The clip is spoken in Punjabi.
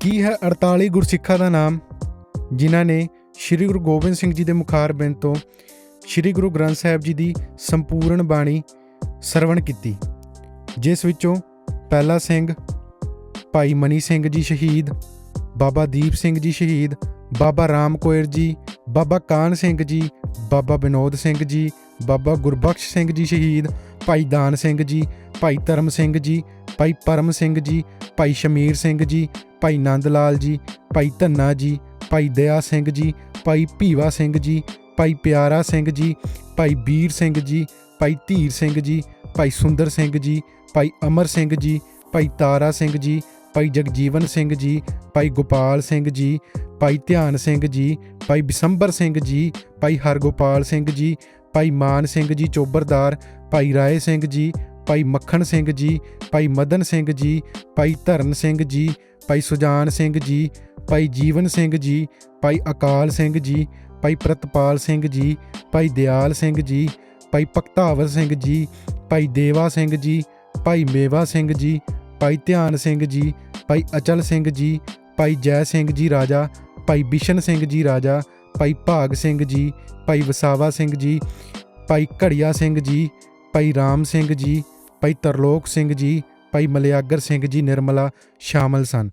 ਕੀ ਹੈ 48 ਗੁਰਸਿੱਖਾਂ ਦਾ ਨਾਮ? ਜਿਨ੍ਹਾਂ ਨੇ ਸ੍ਰੀ ਗੁਰੂ ਗੋਬਿੰਦ ਸਿੰਘ ਜੀ ਦੇ ਮੁਖਾਰਬਿੰਦ ਤੋਂ ਸ੍ਰੀ ਗੁਰੂ ਗ੍ਰੰਥ ਸਾਹਿਬ ਜੀ ਦੀ ਸੰਪੂਰਨ ਬਾਣੀ ਸਰਵਣ ਕੀਤੀ, ਜਿਸ ਵਿੱਚੋਂ ਪਹਿਲਾ ਸਿੰਘ ਭਾਈ ਮਨੀ ਸਿੰਘ ਜੀ ਸ਼ਹੀਦ, ਬਾਬਾ ਦੀਪ ਸਿੰਘ ਜੀ ਸ਼ਹੀਦ, ਬਾਬਾ ਰਾਮ ਕੋਇਰ ਜੀ, ਬਾਬਾ ਕਾਨ ਸਿੰਘ ਜੀ, ਬਾਬਾ ਵਿਨੋਦ ਸਿੰਘ ਜੀ, ਬਾਬਾ ਗੁਰਬਖਸ਼ ਸਿੰਘ ਜੀ ਸ਼ਹੀਦ, ਭਾਈ ਦਾਨ ਸਿੰਘ ਜੀ, ਭਾਈ ਧਰਮ ਸਿੰਘ ਜੀ, ਭਾਈ ਪਰਮ ਸਿੰਘ ਜੀ, ਭਾਈ ਸ਼ਮੀਰ ਸਿੰਘ ਜੀ ਭਾਈ ਨੰਦ ਲਾਲ ਜੀ ਭਾਈ ਧੰਨਾ ਜੀ ਭਾਈ ਦਇਆ ਸਿੰਘ ਜੀ ਭਾਈ ਭੀਵਾ ਸਿੰਘ ਜੀ ਭਾਈ ਪਿਆਰਾ ਸਿੰਘ ਜੀ ਭਾਈ ਵੀਰ ਸਿੰਘ ਜੀ ਭਾਈ ਧੀਰ ਸਿੰਘ ਜੀ ਭਾਈ ਸੁੰਦਰ ਸਿੰਘ ਜੀ ਭਾਈ ਅਮਰ ਸਿੰਘ ਜੀ ਭਾਈ ਤਾਰਾ ਸਿੰਘ ਜੀ ਭਾਈ ਜਗਜੀਵਨ ਸਿੰਘ ਜੀ ਭਾਈ ਗੋਪਾਲ ਸਿੰਘ ਜੀ ਭਾਈ ਧਿਆਨ ਸਿੰਘ ਜੀ ਭਾਈ ਬਿਸੰਬਰ ਸਿੰਘ ਜੀ ਭਾਈ ਹਰਗੋਪਾਲ ਸਿੰਘ ਜੀ ਭਾਈ ਮਾਨ ਸਿੰਘ ਜੀ ਚੋਬਰਦਾਰ ਭਾਈ ਰਾਏ ਸਿੰਘ ਜੀ ਭਾਈ ਮੱਖਣ ਸਿੰਘ ਜੀ ਭਾਈ ਮਦਨ ਸਿੰਘ ਜੀ ਭਾਈ ਧਰਨ ਸਿੰਘ ਜੀ ਭਾਈ ਸੁਜਾਨ ਸਿੰਘ ਜੀ ਭਾਈ ਜੀਵਨ ਸਿੰਘ ਜੀ ਭਾਈ ਅਕਾਲ ਸਿੰਘ ਜੀ ਭਾਈ ਪ੍ਰਤਪਾਲ ਸਿੰਘ ਜੀ ਭਾਈ ਦਿਆਲ ਸਿੰਘ ਜੀ ਭਾਈ ਭਗਤਾਵਰ ਸਿੰਘ ਜੀ ਭਾਈ ਦੇਵਾ ਸਿੰਘ ਜੀ ਭਾਈ ਮੇਵਾ ਸਿੰਘ ਜੀ ਭਾਈ ਧਿਆਨ ਸਿੰਘ ਜੀ ਭਾਈ ਅਚਲ ਸਿੰਘ ਜੀ ਭਾਈ ਜੈ ਸਿੰਘ ਜੀ ਰਾਜਾ ਭਾਈ ਬਿਸ਼ਨ ਸਿੰਘ ਜੀ ਰਾਜਾ ਭਾਈ ਭਾਗ ਸਿੰਘ ਜੀ ਭਾਈ ਵਸਾਵਾ ਸਿੰਘ ਜੀ ਭਾਈ ਘੜੀਆ ਸਿੰਘ ਜੀ ਭਾਈ ਰਾਮ ਸਿੰਘ ਜੀ ਭਾਈ ਤਰਲੋਕ ਸਿੰਘ ਜੀ ਭਾਈ ਮਲਿਆਗਰ ਸਿੰਘ ਜੀ ਨਿਰਮਲਾ ਸ਼ਾਮਲ ਸਨ।